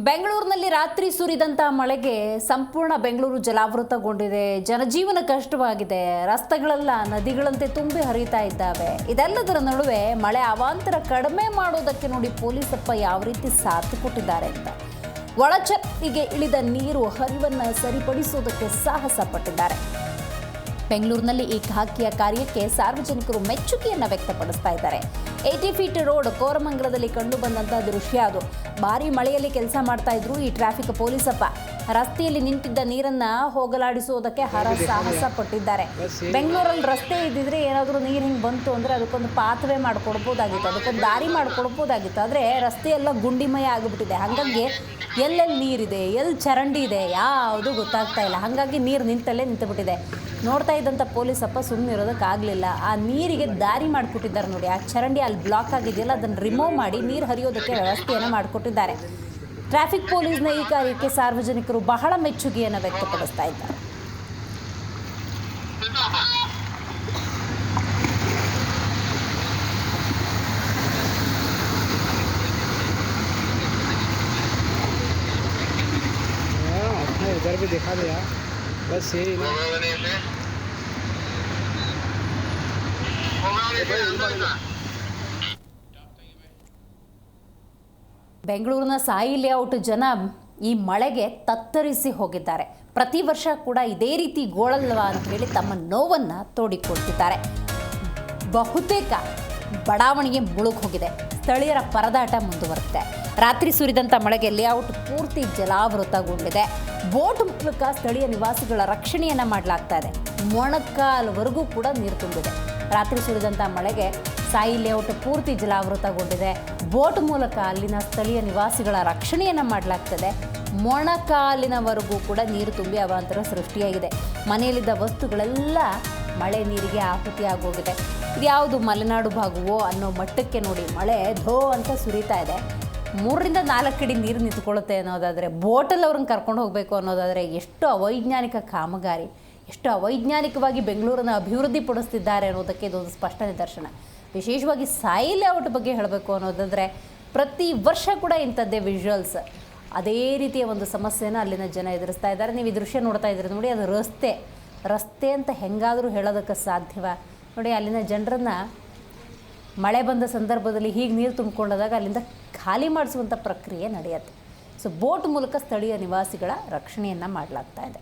ಬೆಂಗಳೂರಿನಲ್ಲಿ ರಾತ್ರಿ ಸುರಿದಂತ ಮಳೆಗೆ ಸಂಪೂರ್ಣ ಬೆಂಗಳೂರು ಜಲಾವೃತಗೊಂಡಿದೆ. ಜನಜೀವನ ಕಷ್ಟವಾಗಿದೆ. ರಸ್ತೆಗಳೆಲ್ಲ ನದಿಗಳಂತೆ ತುಂಬಿ ಹರಿತಾ ಇದ್ದಾವೆ. ಇದೆಲ್ಲದರ ನಡುವೆ ಮಳೆ ಅವಾಂತರ ಕಡಿಮೆ ಮಾಡೋದಕ್ಕೆ ನೋಡಿ ಪೊಲೀಸಪ್ಪ ಯಾವ ರೀತಿ ಸಾಥ್ ಕೊಟ್ಟಿದ್ದಾರೆ ಅಂತ. ಒಳಚರ್ಪಿಗೆ ಇಳಿದ ನೀರು ಹರಿವನ್ನು ಸರಿಪಡಿಸೋದಕ್ಕೆ ಸಾಹಸ ಪಟ್ಟಿದ್ದಾರೆ. ಬೆಂಗಳೂರಿನಲ್ಲಿ ಈ ಖಾಕಿಯ ಕಾರ್ಯಕ್ಕೆ ಸಾರ್ವಜನಿಕರು ಮೆಚ್ಚುಗೆಯನ್ನು ವ್ಯಕ್ತಪಡಿಸ್ತಾ ಇದ್ದಾರೆ. ಏಟಿ ಫೀಟ್ ರೋಡ್ ಕೋರಮಂಗಲದಲ್ಲಿ ಕಂಡು ಬಂದಂತಹ ದೃಶ್ಯ ಅದು. ಭಾರಿ ಮಳೆಯಲ್ಲಿ ಕೆಲಸ ಮಾಡ್ತಾ ಇದ್ರು ಈ ಟ್ರಾಫಿಕ್ ಪೊಲೀಸಪ್ಪ. ರಸ್ತೆಯಲ್ಲಿ ನಿಂತಿದ್ದ ನೀರನ್ನ ಹೋಗಲಾಡಿಸುವುದಕ್ಕೆ ಹರ ಸಾಹಸ ಪಟ್ಟಿದ್ದಾರೆ. ಬೆಂಗಳೂರಲ್ಲಿ ರಸ್ತೆ ಇದ್ದಿದ್ರೆ ಏನಾದರೂ ನೀರು ಹಿಂಗೆ ಬಂತು ಅಂದ್ರೆ ಅದಕ್ಕೊಂದು ಪಾತ್ವೆ ಮಾಡ್ಕೊಡ್ಬೋದಾಗಿತ್ತು. ಅದಕ್ಕೊಂದು ದಾರಿ ಮಾಡ್ಕೊಡ್ಬೋದಾಗಿತ್ತು. ಆದರೆ ರಸ್ತೆ ಎಲ್ಲ ಗುಂಡಿಮಯ ಆಗಿಬಿಟ್ಟಿದೆ. ಹಾಗಾಗಿ ಎಲ್ಲೆಲ್ಲಿ ನೀರಿದೆ ಎಲ್ಲಿ ಚರಂಡಿ ಇದೆ ಯಾವುದು ಗೊತ್ತಾಗ್ತಾ ಇಲ್ಲ. ಹಾಗಾಗಿ ನೀರು ನಿಂತಲ್ಲೇ ನಿಂತುಬಿಟ್ಟಿದೆ. ನೋಡ್ತಾ ಇದ್ದಂಥ ಪೊಲೀಸಪ್ಪ ಸುಮ್ಮನೆ ಇರೋದಕ್ಕಾಗಲಿಲ್ಲ ಆ ನೀರಿಗೆ ದಾರಿ ಮಾಡಿಕೊಟ್ಟಿದ್ದಾರೆ ನೋಡಿ ಆ ಚರಂಡಿ ಅಲ್ಲಿ ಬ್ಲಾಕ್ ಆಗಿದೆಯಲ್ಲ ಅದನ್ನು ರಿಮೂವ್ ಮಾಡಿ ನೀರು ಹರಿಯೋದಕ್ಕೆ ವ್ಯವಸ್ಥೆಯನ್ನು ಮಾಡಿಕೊಟ್ಟಿದ್ದಾರೆ ಟ್ರಾಫಿಕ್ ಪೊಲೀಸ್ನ ಈ ಕಾರ್ಯಕ್ಕೆ ಸಾರ್ವಜನಿಕರು ಬಹಳ ಮೆಚ್ಚುಗೆಯನ್ನು ವ್ಯಕ್ತಪಡಿಸ್ತಾ ಇದ್ದಾರೆ हाँ अपना इधर भी दिखा दिया ಬಸ್ ಏರಿ ಬೆಂಗಳೂರಿನ ಸಾಯಿ ಲೇಔಟ್ ಜನ ಈ ಮಳೆಗೆ ತತ್ತರಿಸಿ ಹೋಗಿದ್ದಾರೆ. ಪ್ರತಿ ವರ್ಷ ಕೂಡ ಇದೇ ರೀತಿ ಗೋಳಲ್ವಾ ಅಂತ ಹೇಳಿ ತಮ್ಮ ನೋವನ್ನು ತೋಡಿಕೊಳ್ತಿದ್ದಾರೆ. ಬಹುತೇಕ ಬಡಾವಣೆಗೆ ಮುಳುಗೋಗಿದೆ ಸ್ಥಳೀಯರ ಪರದಾಟ ಮುಂದುವರೆದಿದೆ. ರಾತ್ರಿ ಸುರಿದಂಥ ಮಳೆಗೆ ಲೇಔಟ್ ಪೂರ್ತಿ ಜಲಾವೃತಗೊಂಡಿದೆ. ಬೋಟ್ ಮೂಲಕ ಸ್ಥಳೀಯ ನಿವಾಸಿಗಳ ರಕ್ಷಣೆಯನ್ನು ಮಾಡಲಾಗ್ತಾ ಇದೆ. ಮೊಣಕಾಲ್ವರೆಗೂ ಕೂಡ ನೀರು ತುಂಬಿದೆ. ರಾತ್ರಿ ಸುರಿದಂಥ ಮಳೆಗೆ ಸಾಯಿ ಲೇಔಟ್ ಪೂರ್ತಿ ಜಲಾವೃತಗೊಂಡಿದೆ. ಬೋಟ್ ಮೂಲಕ ಅಲ್ಲಿನ ಸ್ಥಳೀಯ ನಿವಾಸಿಗಳ ರಕ್ಷಣೆಯನ್ನು ಮಾಡಲಾಗ್ತದೆ. ಮೊಣಕಾಲಿನವರೆಗೂ ಕೂಡ ನೀರು ತುಂಬಿ ಅವಾಂತರ ಸೃಷ್ಟಿಯಾಗಿದೆ. ಮನೆಯಲ್ಲಿದ್ದ ವಸ್ತುಗಳೆಲ್ಲ ಮಳೆ ನೀರಿಗೆ ಆಹುತಿಯಾಗೋಗಿದೆ. ಇದ್ಯಾವುದು ಮಲೆನಾಡು ಭಾಗವೋ ಅನ್ನೋ ಮಟ್ಟಕ್ಕೆ ನೋಡಿ ಮಳೆ ಧೋ ಅಂತ ಸುರಿತಾ ಇದೆ. ಮೂರರಿಂದ ನಾಲ್ಕು ಅಡಿ ನೀರು ನಿಂತ್ಕೊಳ್ಳುತ್ತೆ ಅನ್ನೋದಾದರೆ ಬೋಟಲ್ಲಿ ಅವ್ರನ್ನ ಕರ್ಕೊಂಡು ಹೋಗಬೇಕು ಅನ್ನೋದಾದರೆ ಎಷ್ಟು ಅವೈಜ್ಞಾನಿಕ ಕಾಮಗಾರಿ, ಎಷ್ಟು ಅವೈಜ್ಞಾನಿಕವಾಗಿ ಬೆಂಗಳೂರನ್ನು ಅಭಿವೃದ್ಧಿ ಪಡಿಸ್ತಿದ್ದಾರೆ ಅನ್ನೋದಕ್ಕೆ ಇದೊಂದು ಸ್ಪಷ್ಟ ನಿದರ್ಶನ. ವಿಶೇಷವಾಗಿ ಸಾಯಿ ಲೇಔಟ್ ಬಗ್ಗೆ ಹೇಳಬೇಕು ಅನ್ನೋದಾದರೆ, ಪ್ರತಿ ವರ್ಷ ಕೂಡ ಇಂಥದ್ದೇ ವಿಜುವಲ್ಸ್ ಅದೇ ರೀತಿಯ ಒಂದು ಸಮಸ್ಯೆನ ಅಲ್ಲಿನ ಜನ ಎದುರಿಸ್ತಾ ಇದ್ದಾರೆ. ನೀವು ಈ ದೃಶ್ಯ ನೋಡ್ತಾ ಇದ್ದೀರಿ ನೋಡಿ, ಅದು ರಸ್ತೆ. ರಸ್ತೆ ಅಂತ ಹೆಂಗಾದರೂ ಹೇಳೋದಕ್ಕೆ ಸಾಧ್ಯವ. ನೋಡಿ, ಅಲ್ಲಿನ ಜನರನ್ನು ಮಳೆ ಬಂದ ಸಂದರ್ಭದಲ್ಲಿ ಹೀಗೆ ನೀರು ತುಂಬಿಕೊಂಡಾಗ ಅಲ್ಲಿಂದ ಖಾಲಿ ಮಾಡಿಸುವಂಥ ಪ್ರಕ್ರಿಯೆ ನಡೆಯುತ್ತೆ. ಸೊ ಬೋಟ್ ಮೂಲಕ ಸ್ಥಳೀಯ ನಿವಾಸಿಗಳ ರಕ್ಷಣೆಯನ್ನು ಮಾಡಲಾಗ್ತಾ ಇದೆ.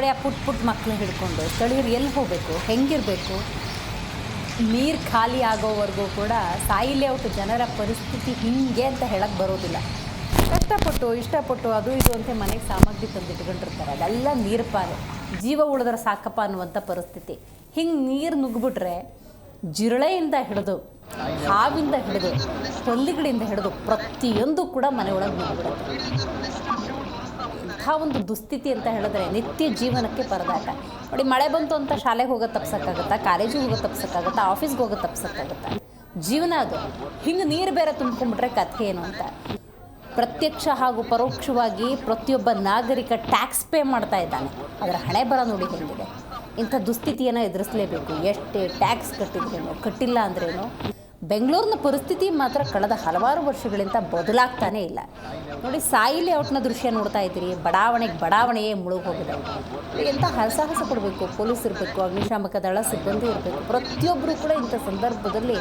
ನೋಡಿ ಆ ಪುಟ್ ಪುಟ್ ಮಕ್ಕಳು ಹಿಡ್ಕೊಂಡು ಸ್ಥಳೀಯರು ಎಲ್ಲಿ ಹೋಗಬೇಕು, ಹೆಂಗಿರಬೇಕು? ನೀರು ಖಾಲಿ ಆಗೋವರೆಗೂ ಕೂಡ ಸಾಯಿ ಲೇಔಟ್ ಜನರ ಪರಿಸ್ಥಿತಿ ಹಿಂಗೆ ಅಂತ ಹೇಳಕ್ಕೆ ಬರೋದಿಲ್ಲ. ಕಷ್ಟಪಟ್ಟು, ಇಷ್ಟಪಟ್ಟು ಅದು ಇದು ಅಂತ ಮನೆಗೆ ಸಾಮಗ್ರಿ ತಂದಿಟ್ಕೊಂಡಿರ್ತಾರೆ. ಅದೆಲ್ಲ ನೀರು ಪಾಲು ಜೀವ ಉಳಿದ್ರೆ ಸಾಕಪ್ಪ ಅನ್ನುವಂಥ ಪರಿಸ್ಥಿತಿ. ಹಿಂಗೆ ನೀರು ನುಗ್ಗಿಬಿಟ್ರೆ ಜಿರಳೆಯಿಂದ ಹಿಡಿದು, ಹಾವಿಂದ ಹಿಡಿದು ತೊಲ್ಲಿಗಳಿಂದ ಹಿಡಿದು ಪ್ರತಿಯೊಂದು ಕೂಡ ಮನೆ ಒಳಗೆ ನುಗ್ಗಿಬಿಡುತ್ತೆ ಒಂದು ದುಸ್ಥಿತಿ ಅಂತ ಹೇಳಿದ್ರೆ ನಿತ್ಯ ಜೀವನಕ್ಕೆ ಪರದಾಟ ನೋಡಿ, ಮಳೆ ಬಂತು ಅಂತ ಶಾಲೆಗೆ ಹೋಗೋ ತಪ್ಸೋಕ್ಕಾಗತ್ತಾ? ಕಾಲೇಜಿಗೆ ಹೋಗೋ ತಪ್ಸೋಕ್ಕಾಗತ್ತಾ? ಆಫೀಸ್ಗೆ ಹೋಗೋ ತಪ್ಸೋಕ್ಕಾಗತ್ತಾ? ಜೀವನ ಅದು. ಹಿಂಗೆ ನೀರು ಬೇರೆ ತುಂಬ್ಕೊಂಡ್ಬಿಟ್ರೆ ಕಥೆ ಏನು ಅಂತ. ಪ್ರತ್ಯಕ್ಷ ಹಾಗೂ ಪರೋಕ್ಷವಾಗಿ ಪ್ರತಿಯೊಬ್ಬ ನಾಗರಿಕ ಟ್ಯಾಕ್ಸ್ ಪೇ ಮಾಡ್ತಾ ಇದ್ದಾನೆ. ಅದರ ಹಣೆ ಬರ ನೋಡಿ ಹೇಗಿದೆ. ಇಂಥ ದುಸ್ಥಿತಿಯನ್ನು ಎದುರಿಸಲೇಬೇಕು. ಎಷ್ಟೇ ಟ್ಯಾಕ್ಸ್ ಕಟ್ಟಿದ್ರೇನು, ಕಟ್ಟಿಲ್ಲ ಅಂದ್ರೇನು ಬೆಂಗಳೂರಿನ ಪರಿಸ್ಥಿತಿ ಮಾತ್ರ ಕಳೆದ ಹಲವಾರು ವರ್ಷಗಳಿಂದ ಬದಲಾಗ್ತಾನೇ ಇಲ್ಲ. ನೋಡಿ ಸಾಯಿ ಲೇಔಟ್ನ ದೃಶ್ಯ ನೋಡ್ತಾ ಇದ್ದೀರಿ. ಬಡಾವಣೆಗೆ ಬಡಾವಣೆಯೇ ಮುಳುಗೋಗಿದೆ ಎಂಥ ಹರಸಾಹಸ ಕೊಡಬೇಕು? ಪೊಲೀಸ್ ಇರಬೇಕು, ಅಗ್ನಿಶಾಮಕ ದಳ, ಸಿಬ್ಬಂದಿ ಇರಬೇಕು. ಪ್ರತಿಯೊಬ್ಬರು ಕೂಡ ಇಂಥ ಸಂದರ್ಭದಲ್ಲಿ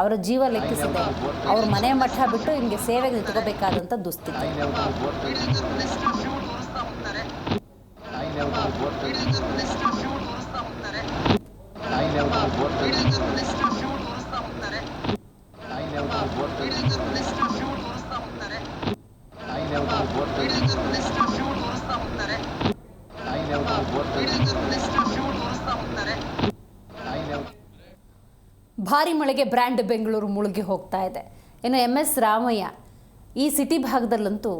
ಅವರ ಜೀವ ಲೆಕ್ಕಿಸಿದೆ ಅವ್ರ ಮನೆ ಮಠ ಬಿಟ್ಟು ಹಿಂಗೆ ಸೇವೆಗೆ ನಿಂತ್ಕೋಬೇಕಾದಂಥ ದುಸ್ಥಿತಿ. ಭಾರಿ ಮಳೆಗೆ ಬ್ರ್ಯಾಂಡ್ ಬೆಂಗಳೂರು ಮುಳುಗಿ ಹೋಗ್ತಾ ಇದೆ. ಇನ್ನು ಎಂ ಎಸ್ ರಾಮಯ್ಯ, ಈ ಸಿಟಿ ಭಾಗದಲ್ಲಂತೂ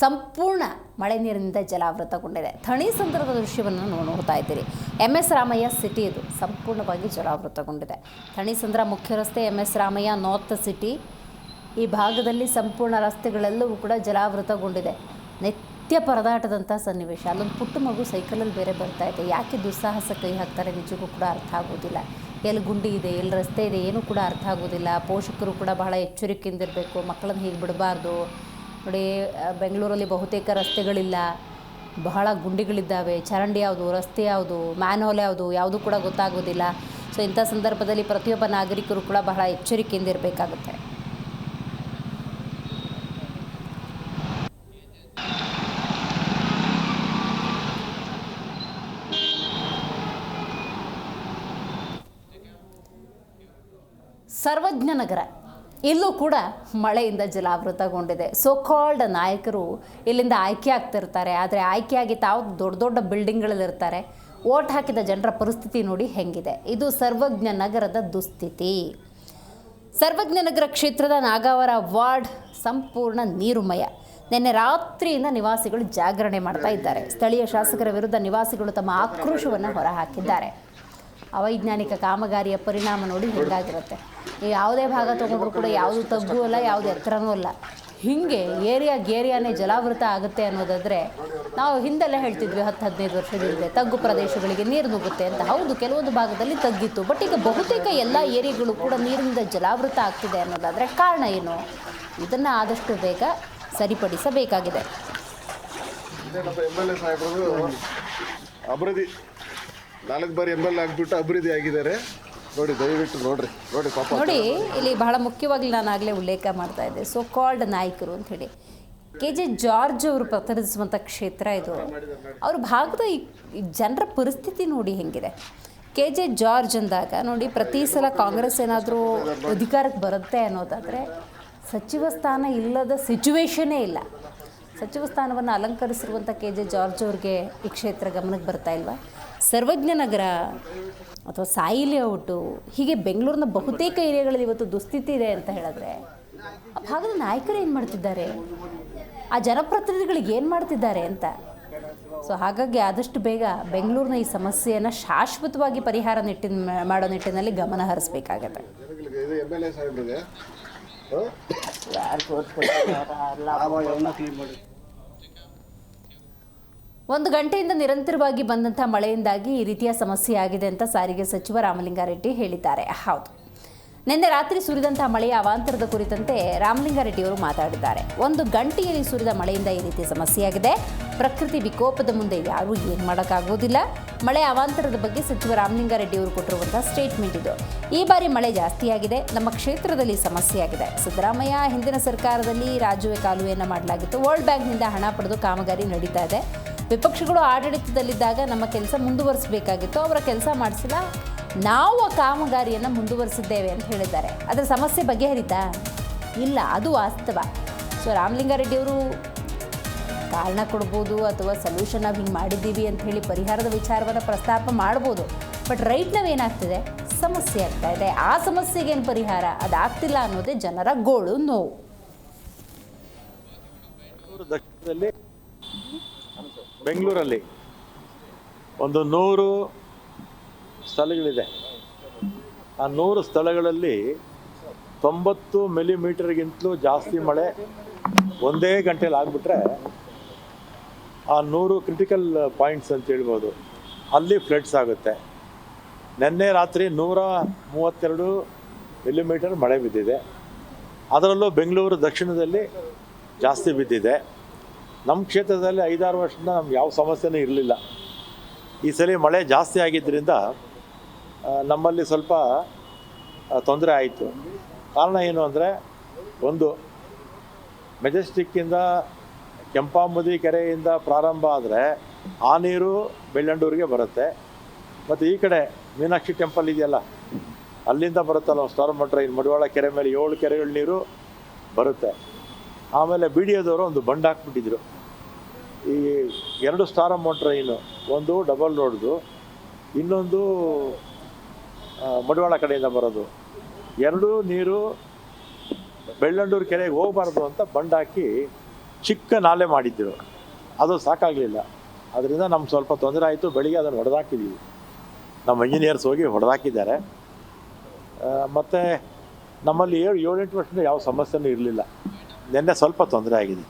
ಸಂಪೂರ್ಣ ಮಳೆ ನೀರಿನಿಂದ ಜಲಾವೃತಗೊಂಡಿದೆ. ಥಣಿ ಸಂದರ್ಭದ ದೃಶ್ಯವನ್ನು ನೋಡ್ತಾ ಇದ್ದೀರಿ. ಎಂ ಎಸ್ ರಾಮಯ್ಯ ಸಿಟಿ ಇದು ಸಂಪೂರ್ಣವಾಗಿ ಜಲಾವೃತಗೊಂಡಿದೆ. ಥಣಿ ಸಂದ್ರ ಮುಖ್ಯ ರಸ್ತೆ M S Ramaiah north city. ಈ ಭಾಗದಲ್ಲಿ ಸಂಪೂರ್ಣ ರಸ್ತೆಗಳೆಲ್ಲವೂ ಕೂಡ ಜಲಾವೃತಗೊಂಡಿದೆ. ನಿತ್ಯ ಪರದಾಟದಂಥ ಸನ್ನಿವೇಶ. ಅಲ್ಲೊಂದು ಪುಟ್ಟ ಮಗು ಸೈಕಲಲ್ಲಿ ಬೇರೆ ಬರ್ತಾ ಇದೆ. ಯಾಕೆ ದುಸ್ಸಾಹಸ ಕೈ ಹಾಕ್ತಾರೆ ನಿಜಕ್ಕೂ ಕೂಡ ಅರ್ಥ ಆಗೋದಿಲ್ಲ. ಎಲ್ಲಿ ಗುಂಡಿ ಇದೆ, ಎಲ್ಲಿ ರಸ್ತೆ ಇದೆ ಏನೂ ಕೂಡ ಅರ್ಥ ಆಗೋದಿಲ್ಲ. ಪೋಷಕರು ಕೂಡ ಬಹಳ ಎಚ್ಚರಿಕೆಯಿಂದ ಇರಬೇಕು. ಮಕ್ಕಳನ್ನ ಹೀಗೆ ಬಿಡಬಾರ್ದು? ನೋಡಿ ಬೆಂಗಳೂರಲ್ಲಿ ಬಹುತೇಕ ರಸ್ತೆಗಳಿಲ್ಲ. ಬಹಳ ಗುಂಡಿಗಳಿದ್ದಾವೆ. ಚರಂಡಿ ಯಾವುದು, ರಸ್ತೆ ಯಾವುದು, ಮ್ಯಾನ್ಹೋಲ್ ಯಾವುದು, ಯಾವುದೂ ಕೂಡ ಗೊತ್ತಾಗೋದಿಲ್ಲ. ಸೊ ಇಂಥ ಸಂದರ್ಭದಲ್ಲಿ ಪ್ರತಿಯೊಬ್ಬ ನಾಗರಿಕರು ಕೂಡ ಬಹಳ ಎಚ್ಚರಿಕೆಯಿಂದ ಇರಬೇಕಾಗುತ್ತೆ. ಸರ್ವಜ್ಞ ನಗರ. ಇಲ್ಲೂ ಕೂಡ ಮಳೆಯಿಂದ ಜಲಾವೃತಗೊಂಡಿದೆ. ಸೋಕಾಲ್ಡ್ ನಾಯಕರು ಇಲ್ಲಿಂದ ಆಯ್ಕೆ ಆಗ್ತಿರ್ತಾರೆ. ಆದರೆ ಆಯ್ಕೆಯಾಗಿ ತಾವು ದೊಡ್ಡ ದೊಡ್ಡ ಬಿಲ್ಡಿಂಗ್ಗಳಲ್ಲಿರ್ತಾರೆ ಓಟ್ ಹಾಕಿದ ಜನರ ಪರಿಸ್ಥಿತಿ ನೋಡಿ ಹೆಂಗಿದೆ. ಇದು ಸರ್ವಜ್ಞ ನಗರದ ದುಸ್ಥಿತಿ. ಸರ್ವಜ್ಞ ನಗರ ಕ್ಷೇತ್ರದ ನಾಗಾವರ ವಾರ್ಡ್ ಸಂಪೂರ್ಣ ನೀರುಮಯ. ನಿನ್ನೆ ರಾತ್ರಿಯಿಂದ ನಿವಾಸಿಗಳು ಜಾಗರಣೆ ಮಾಡ್ತಾ ಇದ್ದಾರೆ. ಸ್ಥಳೀಯ ಶಾಸಕರ ವಿರುದ್ಧ ನಿವಾಸಿಗಳು ತಮ್ಮ ಆಕ್ರೋಶವನ್ನು ಹೊರಹಾಕಿದ್ದಾರೆ. ಅವೈಜ್ಞಾನಿಕ ಕಾಮಗಾರಿಯ ಪರಿಣಾಮ ನೋಡಿ ನೀವು ಯಾವುದೇ ಭಾಗ ತೊಗೊಂಡ್ರು ಕೂಡ ಯಾವುದು ತಗ್ಗೂ ಅಲ್ಲ, ಯಾವುದು ಎತ್ತರನೂ ಅಲ್ಲ. ಹೀಗೆ ಏರಿಯಾ ಗೇರಿಯಾನೇ ಜಲಾವೃತ ಆಗುತ್ತೆ ಅನ್ನೋದಾದರೆ ನಾವು ಹಿಂದೆಲ್ಲ ಹೇಳ್ತಿದ್ವಿ ಹತ್ತು, ಹದಿನೈದು ವರ್ಷದಿಂದ ತಗ್ಗು ಪ್ರದೇಶಗಳಿಗೆ ನೀರು ನುಗ್ಗುತ್ತೆ ಅಂತ. ಹೌದು, ಕೆಲವೊಂದು ಭಾಗದಲ್ಲಿ ತಗ್ಗಿತ್ತು ಬಟ್ ಈಗ ಬಹುತೇಕ ಎಲ್ಲ ಏರಿಯಾಗಳು ಕೂಡ ನೀರಿನಿಂದ ಜಲಾವೃತ ಆಗ್ತಿದೆ ಅನ್ನೋದಾದರೆ ಕಾರಣ ಏನು? ಇದನ್ನು ಆದಷ್ಟು ಬೇಗ ಸರಿಪಡಿಸಬೇಕಾಗಿದೆ. ನಾಲ್ಕು ಬಾರಿ ಎಂ ಎಲ್ ಎ ಆಗ್ಬಿಟ್ಟು ಅಭಿವೃದ್ಧಿ ಆಗಿದ್ದಾರೆ. ನೋಡಿ ದಯವಿಟ್ಟು ನೋಡ್ರಿ ನೋಡಿ ಪಾಪ ನೋಡಿ ಇಲ್ಲಿ ಬಹಳ ಮುಖ್ಯವಾಗಿ ನಾನು ಆಗಲೇ ಉಲ್ಲೇಖ ಮಾಡ್ತಾ ಇದ್ದೆ. ಸೊ ಕಾಲ್ಡ್ ನಾಯಕರು ಅಂತ ಹೇಳಿ. ಕೆ ಜೆ ಜಾರ್ಜ್ ಅವರು ಪ್ರತಿನಿಧಿಸುವಂಥ ಕ್ಷೇತ್ರ ಇದು. ಅವ್ರ ಭಾಗದ ಈ ಈ ಜನರ ಪರಿಸ್ಥಿತಿ ನೋಡಿ ಹೆಂಗಿದೆ. ಕೆ ಜೆ ಜಾರ್ಜ್ ಅಂದಾಗ ನೋಡಿ ಪ್ರತಿ ಸಲ ಕಾಂಗ್ರೆಸ್ ಏನಾದರೂ ಅಧಿಕಾರಕ್ಕೆ ಬರುತ್ತೆ ಅನ್ನೋದಾದರೆ ಸಚಿವ ಸ್ಥಾನ ಇಲ್ಲದ ಸಿಚುವೇಶನೇ ಇಲ್ಲ. ಸಚಿವ ಸ್ಥಾನವನ್ನು ಅಲಂಕರಿಸಿರುವಂಥ ಕೆ ಜೆ ಜಾರ್ಜ್ ಅವ್ರಿಗೆ ಈ ಕ್ಷೇತ್ರ ಗಮನಕ್ಕೆ ಬರ್ತಾ ಇಲ್ವಾ? ಸರ್ವಜ್ಞ ನಗರ ಅಥವಾ ಸಾಯಿ ಲೇಔಟು ಹೀಗೆ ಬೆಂಗಳೂರಿನ ಬಹುತೇಕ ಏರಿಯಾಗಳಲ್ಲಿ ಇವತ್ತು ದುಸ್ಥಿತಿ ಇದೆ ಅಂತ ಹೇಳಿದ್ರೆ ಆ ಭಾಗದ ನಾಯಕರು ಏನು ಮಾಡ್ತಿದ್ದಾರೆ? ಆ ಜನಪ್ರತಿನಿಧಿಗಳಿಗೆ ಏನು ಮಾಡ್ತಿದ್ದಾರೆ ಅಂತ? ಸೊ ಹಾಗಾಗಿ ಆದಷ್ಟು ಬೇಗ ಬೆಂಗಳೂರಿನ ಈ ಸಮಸ್ಯೆಯನ್ನು ಶಾಶ್ವತವಾಗಿ ಪರಿಹಾರ ನಿಟ್ಟಿನ ಮಾಡೋ ನಿಟ್ಟಿನಲ್ಲಿ ಗಮನ ಹರಿಸ್ಬೇಕಾಗತ್ತೆ. ಜನಗಳಿಗೆ ಇದು ಎಂ ಎಲ್ ಎ ಸಾಹೇಬ್ರಿಗೆ ಒಂದು ಗಂಟೆಯಿಂದ ನಿರಂತರವಾಗಿ ಬಂದಂಥ ಮಳೆಯಿಂದಾಗಿ ಈ ರೀತಿಯ ಸಮಸ್ಯೆ ಆಗಿದೆ ಅಂತ ಸಾರಿಗೆ ಸಚಿವ ರಾಮಲಿಂಗಾರೆಡ್ಡಿ ಹೇಳಿದ್ದಾರೆ. ಹೌದು. ನಿನ್ನೆ ರಾತ್ರಿ ಸುರಿದಂಥ ಮಳೆಯ ಅವಾಂತರದ ಕುರಿತಂತೆ ರಾಮಲಿಂಗಾರೆಡ್ಡಿಯವರು ಮಾತಾಡಿದ್ದಾರೆ. ಒಂದು ಗಂಟೆಯಲ್ಲಿ ಸುರಿದ ಮಳೆಯಿಂದ ಈ ರೀತಿ ಸಮಸ್ಯೆಯಾಗಿದೆ ಪ್ರಕೃತಿ ವಿಕೋಪದ ಮುಂದೆ ಯಾರೂ ಏನು ಮಾಡೋಕ್ಕಾಗೋದಿಲ್ಲ. ಮಳೆ ಅವಾಂತರದ ಬಗ್ಗೆ ಸಚಿವ ರಾಮಲಿಂಗಾರೆಡ್ಡಿ ಅವರು ಕೊಟ್ಟಿರುವಂಥ ಸ್ಟೇಟ್ಮೆಂಟ್ ಇದು. ಈ ಬಾರಿ ಮಳೆ ಜಾಸ್ತಿಯಾಗಿದೆ ನಮ್ಮ ಕ್ಷೇತ್ರದಲ್ಲಿ ಸಮಸ್ಯೆಯಾಗಿದೆ ಸಿದ್ದರಾಮಯ್ಯ, ಹಿಂದಿನ ಸರ್ಕಾರದಲ್ಲಿ ರಾಜುವೆ ಕಾಲುವೆಯನ್ನು ಮಾಡಲಾಗಿತ್ತು. ವರ್ಲ್ಡ್ ಬ್ಯಾಂಕ್ನಿಂದ ಹಣ ಪಡೆದು ಕಾಮಗಾರಿ ನಡೀತಾ ಇದೆ. ವಿಪಕ್ಷಗಳು ಆಡಳಿತದಲ್ಲಿದ್ದಾಗ ನಮ್ಮ ಕೆಲಸ ಮುಂದುವರಿಸಬೇಕಾಗಿತ್ತು. ಅವರ ಕೆಲಸ ಮಾಡಿಸಿಲ್ಲ ನಾವು ಆ ಕಾಮಗಾರಿಯನ್ನು ಮುಂದುವರಿಸಿದ್ದೇವೆ ಅಂತ ಹೇಳಿದ್ದಾರೆ. ಅದರ ಸಮಸ್ಯೆ ಬಗೆಹರಿತಾ? ಇಲ್ಲ, ಅದು ವಾಸ್ತವ. ಸೊ ರಾಮಲಿಂಗಾರೆಡ್ಡಿಯವರು ಕಾರಣ ಕೊಡ್ಬೋದು ಅಥವಾ ಸೊಲ್ಯೂಷನ್ ನಾವು ಹಿಂಗೆ ಮಾಡಿದ್ದೀವಿ ಅಂತ ಹೇಳಿ ಪರಿಹಾರದ ವಿಚಾರವನ್ನು ಪ್ರಸ್ತಾಪ ಮಾಡ್ಬೋದು. ಬಟ್ ರೈಟ್ ನಾವೇನಾಗ್ತದೆ ಸಮಸ್ಯೆ ಆಗ್ತಾ ಇದೆ. ಆ ಸಮಸ್ಯೆಗೆ ಏನು ಪರಿಹಾರ? ಅದಾಗ್ತಿಲ್ಲ ಅನ್ನೋದೇ ಜನರ ಗೋಳು ನೋವು. ಬೆಂಗಳೂರಲ್ಲಿ ಒಂದು ನೂರು ಸ್ಥಳಗಳಿದೆ. ಆ ನೂರು ಸ್ಥಳಗಳಲ್ಲಿ ತೊಂಬತ್ತು ಮಿಲಿಮೀಟರ್ಗಿಂತಲೂ ಜಾಸ್ತಿ ಮಳೆ ಒಂದೇ ಗಂಟೆಯಲ್ಲಿ ಆಗಿಬಿಟ್ರೆ ಆ ನೂರು ಕ್ರಿಟಿಕಲ್ ಪಾಯಿಂಟ್ಸ್ ಅಂತ ಹೇಳ್ಬೋದು, ಅಲ್ಲಿ ಫ್ಲಡ್ಸ್ ಆಗುತ್ತೆ. ನಿನ್ನೆ ರಾತ್ರಿ ನೂರ ಮೂವತ್ತೆರಡು ಮಿಲಿಮೀಟರ್ ಮಳೆ ಬಿದ್ದಿದೆ. ಅದರಲ್ಲೂ ಬೆಂಗಳೂರು ದಕ್ಷಿಣದಲ್ಲಿ ಜಾಸ್ತಿ ಬಿದ್ದಿದೆ. ನಮ್ಮ ಕ್ಷೇತ್ರದಲ್ಲಿ ಐದಾರು ವರ್ಷದಿಂದ ನಮ್ಗೆ ಯಾವ ಸಮಸ್ಯೆನೂ ಇರಲಿಲ್ಲ. ಈ ಸಲ ಮಳೆ ಜಾಸ್ತಿ ಆಗಿದ್ದರಿಂದ ನಮ್ಮಲ್ಲಿ ಸ್ವಲ್ಪ ತೊಂದರೆ ಆಯಿತು. ಕಾರಣ ಏನು ಅಂದರೆ, ಒಂದು, ಮೆಜೆಸ್ಟಿಕ್ಕಿಂದ ಕೆಂಪಾಂಬುದಿ ಕೆರೆಯಿಂದ ಪ್ರಾರಂಭ ಆದರೆ ಆ ನೀರು ಬೆಳ್ಳಂಡೂರಿಗೆ ಬರುತ್ತೆ. ಮತ್ತು ಈ ಕಡೆ ಮೀನಾಕ್ಷಿ ಟೆಂಪಲ್ ಇದೆಯಲ್ಲ, ಅಲ್ಲಿಂದ ಬರುತ್ತಲ್ಲ ಸ್ಟಾರ್ಮ್ ಟ್ರೈನ್ ಮಡಿವಾಳ ಕೆರೆ ಮೇಲೆ ಏಳು ಕೆರೆಗಳ ನೀರು ಬರುತ್ತೆ. ಆಮೇಲೆ ಬಿ ಎದವರು ಒಂದು ಬಂಡ್ ಹಾಕ್ಬಿಟ್ಟಿದ್ರು. ಈ ಎರಡು ಸ್ಟಾರ್ ಅಮ್ಮೋ ಟ್ರೈನು ಒಂದು ಡಬಲ್ ರೋಡ್ದು ಇನ್ನೊಂದು ಮಡಿವಾಳ ಕಡೆಯಿಂದ ಬರೋದು. ಎರಡೂ ನೀರು ಬೆಳ್ಳಂಡೂರು ಕೆರೆಗೆ ಹೋಗಬಾರ್ದು ಅಂತ ಬಂಡಾಕಿ ಚಿಕ್ಕ ನಾಲೆ ಮಾಡಿದ್ದರು ಅದು ಸಾಕಾಗಲಿಲ್ಲ. ಅದರಿಂದ ನಮ್ಗೆ ಸ್ವಲ್ಪ ತೊಂದರೆ ಆಯಿತು, ಬೆಳಿಗ್ಗೆ ಅದನ್ನು ಹೊಡೆದಾಕಿದ್ದೀವಿ ನಮ್ಮ ಇಂಜಿನಿಯರ್ಸ್ ಹೋಗಿ ಹೊಡೆದಾಕಿದ್ದಾರೆ. ಮತ್ತು ನಮ್ಮಲ್ಲಿ ಏಳು ಏಳೆಂಟು ವರ್ಷದಿಂದ ಯಾವ ಸಮಸ್ಯೆನೂ ಇರಲಿಲ್ಲ. ನಿನ್ನೆ ಸ್ವಲ್ಪ ತೊಂದರೆ ಆಗಿದೆ.